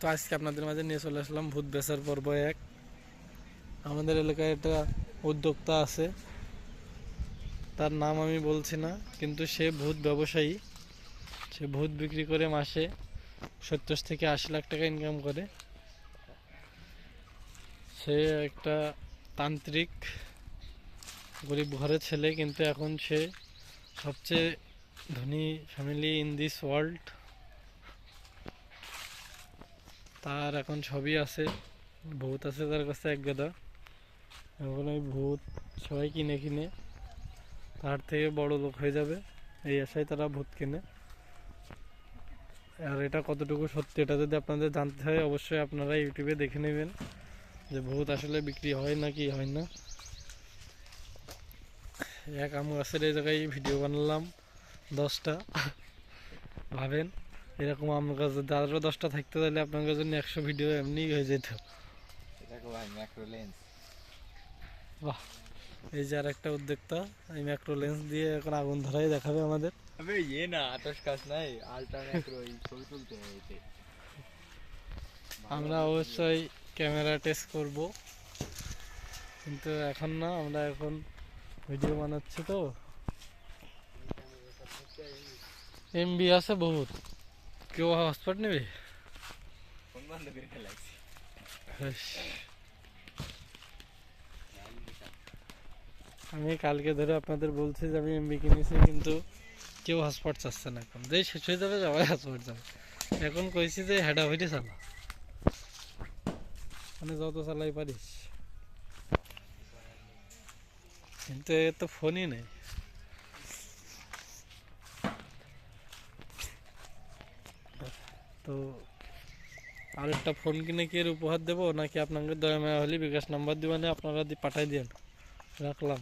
তো আজকে আপনাদের মাঝে নিয়ে চলে আসলাম ভূত বেচার পর্ব এক। আমাদের এলাকায় একটা উদ্যোক্তা আছে। তার নাম আমি বলছি না, কিন্তু সে ভূত ব্যবসায়ী। সে ভূত বিক্রি করে মাসে সত্তর থেকে আশি লাখ টাকা ইনকাম করে। সে একটা তান্ত্রিক, গরিব ঘরের ছেলে, কিন্তু এখন সে সবচেয়ে ধনী ফ্যামিলি ইন দিস ওয়ার্ল্ড তার এখন ছবি আছে, ভূত আছে তার কাছে এক গাদা। এখন ওই ভূত সবাই কিনে কিনে। তার থেকে বড় লোক হয়ে যাবে, এই আশায় তারা ভূত কিনে। আর এটা কতটুকু সত্যি এটা যদি আপনাদের জানতে হয়, অবশ্যই আপনারা ইউটিউবে দেখে নেবেন যে ভূত আসলে বিক্রি হয় না কি হয় না। এক আম গাছের এই জায়গায় ভিডিও বানালাম, দশটা। ভাবেন? এরকম আম গাছ যদি আরও দশটা থাকতে তাহলে আপনার জন্য একশো ভিডিও এমনি হয়ে যেত। বাহ এই যে আর একটা উদ্যোক্তা এই ম্যাক্রো লেন্স দিয়ে এখন আগুন ধরাই দেখাবে আমাদের। আবে ইয়ে না আতস কাজ নাই আলট্রা ম্যাক্রো এই ছবি তুলতে আমরা অবশ্যই ক্যামেরা টেস্ট করব। কিন্তু এখন না আমরা এখন ভিডিও বানাচ্ছি তো। এমবি আছে বহুত। কেউ হটস্পট নেবে? ফোন বন্ধ করে ফেলাইছি। আমি কালকে ধরে আপনাদের বলছি যে আমি এমবি কিনেছি কিন্তু কেউ হটস্পট চাচ্ছে না এখন। যেই শেষ হয়ে যাবে সবাই হটস্পট যাবে। এখন কইছি যে হেডা হইতে চালা। মানে যত চালাই পারিস। কিন্তু এ তো ফোনই নেই। তো আরেকটা ফোন কিনে কি এর উপহার দেবো নাকি আপনাকে দয়া মায়া হলে বিকাশ নাম্বার দিবেন আপনারা দি পাঠাই দিন রাখলাম